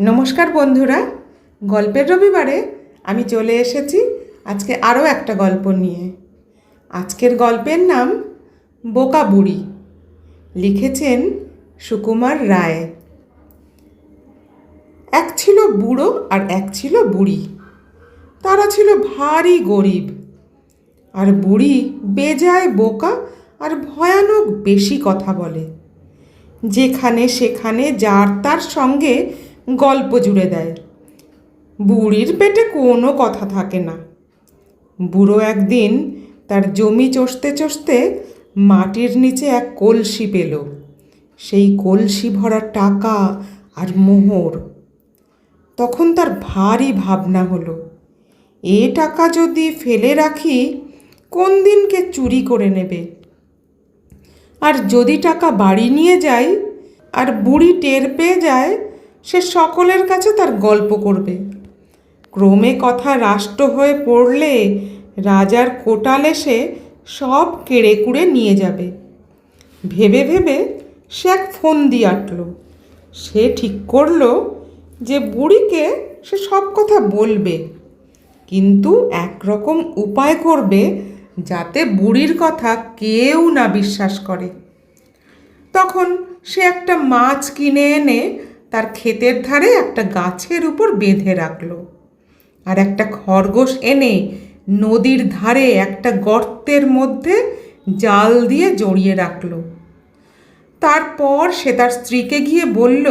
নমস্কার বন্ধুরা, গল্পের রবিবারে আমি চলে এসেছি আজকে আরও একটা গল্প নিয়ে। আজকের গল্পের নাম বোকা বুড়ি। লিখেছেন সুকুমার রায়। এক ছিল বুড়ো আর এক ছিল বুড়ি। তারা ছিল ভারী গরিব। আর বুড়ি বেজায় বোকা আর ভয়ানক বেশি কথা বলে। যেখানে সেখানে যার তার সঙ্গে গল্প জুড়ে দেয়। বুড়ির পেটে কোনো কথা থাকে না। বুড়ো একদিন তার জমি চষতে চষতে মাটির নিচে এক কলসি পেল। সেই কলসি ভরা টাকা আর মোহর। তখন তার ভারী ভাবনা হলো, এ টাকা যদি ফেলে রাখি, কোন দিনকে চুরি করে নেবে? আর যদি টাকা বাড়ি নিয়ে যাই আর বুড়ি টের পেয়ে যায় সে সকলের কাছে তার গল্প করবে। ক্রমে কথা রাষ্ট্র হয়ে পড়লে রাজার কোটাল এসে সব কেড়ে কুড়ে নিয়ে যাবে। ভেবে ভেবে সে এক ফোন দিয়ে আটল। সে ঠিক করল যে বুড়িকে সে সব কথা বলবে, কিন্তু একরকম উপায় করবে যাতে বুড়ির কথা কেউ না বিশ্বাস করে। তখন সে একটা মাছ কিনে এনে তার ক্ষেতের ধারে একটা গাছের উপর বেঁধে রাখল। আর একটা খরগোশ এনে নদীর ধারে একটা গর্তের মধ্যে জাল দিয়ে জড়িয়ে রাখল। তারপর সে তার স্ত্রীকে গিয়ে বলল,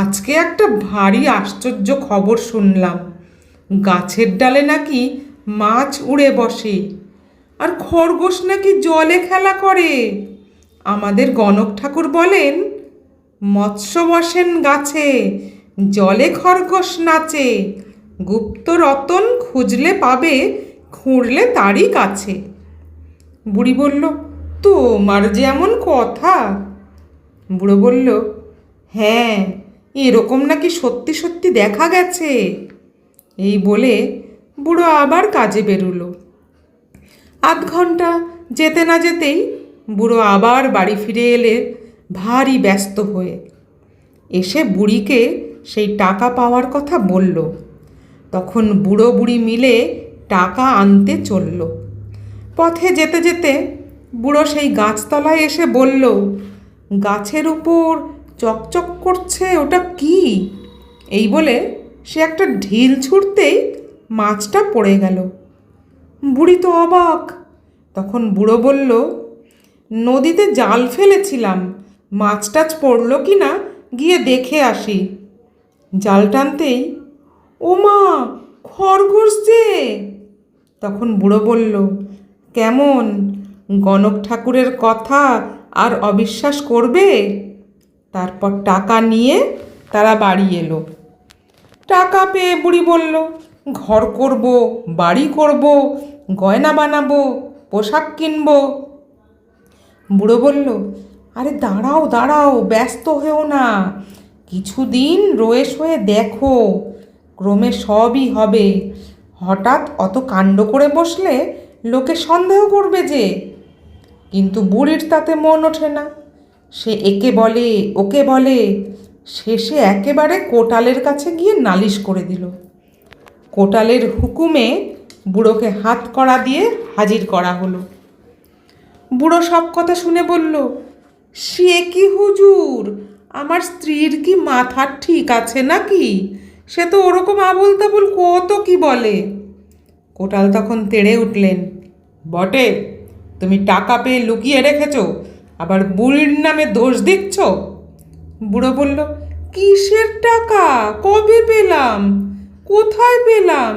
আজকে একটা ভারী আশ্চর্য খবর শুনলাম। গাছের ডালে নাকি মাছ উড়ে বসে, আর খরগোশ নাকি জলে খেলা করে। আমাদের গণক ঠাকুর বলেন মৎস্য বসেন গাছে, জলে খরগোশ নাচে। গুপ্ত রতন খুঁজলে পাবে, খুঁড়লে তারই কাছে। বুড়ি বলল, তোমার যেমন কথা। বুড়ো বলল হ্যাঁ এরকম নাকি সত্যি সত্যি দেখা গেছে। এই বলে বুড়ো আবার কাজে বেরুলো। আধ ঘণ্টা যেতে না যেতেই বুড়ো আবার বাড়ি ফিরে এলে ভারী ব্যস্ত হয়ে। এসে বুড়িকে সেই টাকা পাওয়ার কথা বলল। তখন বুড়ো বুড়ি মিলে টাকা আনতে চলল। পথে যেতে যেতে বুড়ো সেই গাছতলায় এসে বলল, গাছের উপর চকচক করছে, ওটা কি? এই বলে সে একটা ঢিল ছুঁড়তেই মাছটা পড়ে গেল। বুড়ি তো অবাক। তখন বুড়ো বলল, নদীতে জাল ফেলেছিলাম মাছ টাছ পড়ল কি না, গিয়ে দেখে আসি। জাল টানতেই ও মা খরগোশ যে! তখন বুড়ো বলল, কেমন? গণক ঠাকুরের কথা আর অবিশ্বাস করবে? তারপর টাকা নিয়ে তারা বাড়ি এলো। টাকা পেয়ে, বুড়ি বলল, ঘর করব, বাড়ি করব, গয়না বানাবো, পোশাক কিনবো। বুড়ো বলল আরে দাঁড়াও দাঁড়াও, ব্যস্ত হয়েও না। কিছুদিন রয়ে শয়ে দেখো, ক্রমে সবই হবে। হঠাৎ অত কাণ্ড করে বসলে লোকে সন্দেহ করবে যে, কিন্তু বুড়ির তাতে মন ওঠে না। সে একে বলে, ওকে বলে। শেষে একেবারে কোটালের কাছে গিয়ে নালিশ করে দিল। কোটালের হুকুমে বুড়োকে হাত করা দিয়ে হাজির করা হলো। বুড়ো সব কথা শুনে বলল সে কি হুজুর? আমার স্ত্রীর কি মাথা ঠিক আছে নাকি? সে তো ওরকম আবল তাবল কত কি বলে? কোটাল তখন তেড়ে উঠলেন। বটে, তুমি টাকা পেয়ে লুকিয়ে রেখেছ, আবার বুড়ির নামে দোষ দিচ্ছ? বুড়ো বলল, কিসের টাকা? কবে পেলাম? কোথায় পেলাম?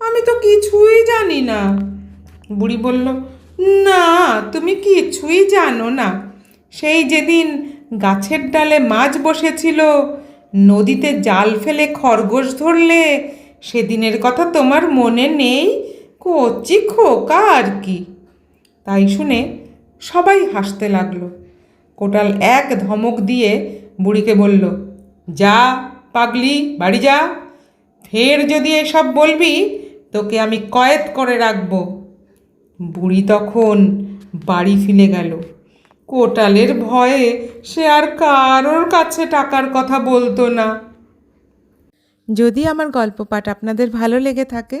আমি তো কিছুই জানি না। বুড়ি বলল, না, তুমি কিছুই জানো না। সেই যেদিন গাছের ডালে মাছ বসেছিল, নদীতে জাল ফেলে খরগোশ ধরলে, সেদিনের কথা তোমার মনে নেই? কচি খোকা আর কি। তাই শুনে সবাই হাসতে লাগল। কোটাল এক ধমক দিয়ে বুড়িকে বলল, যা পাগলি, বাড়ি যা। ফের যদি এসব বলবি, তোকে আমি কয়েদ করে রাখব। বুড়ি তখন বাড়ি ফিরে গেল। কোটালের ভয়ে সে আর কারোর কাছে টাকার কথা বলতো না। যদি আমার গল্প পাঠ আপনাদের ভালো লেগে থাকে,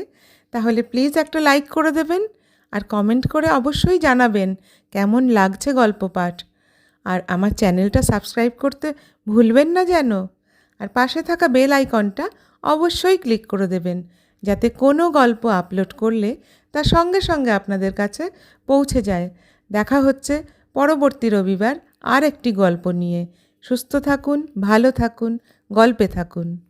তাহলে প্লিজ একটা লাইক করে দেবেন আর কমেন্ট করে অবশ্যই জানাবেন কেমন লাগছে গল্প পাঠ আর আমার চ্যানেলটা সাবস্ক্রাইব করতে ভুলবেন না যেন। আর পাশে থাকা বেল আইকনটা অবশ্যই ক্লিক করে দেবেন, যাতে কোনো গল্প আপলোড করলে তা সঙ্গে সঙ্গে আপনাদের কাছে পৌঁছে যায়। দেখা হচ্ছে পরবর্তী রবিবার আর একটি গল্প নিয়ে। সুস্থ থাকুন ভালো থাকুন গল্পে থাকুন।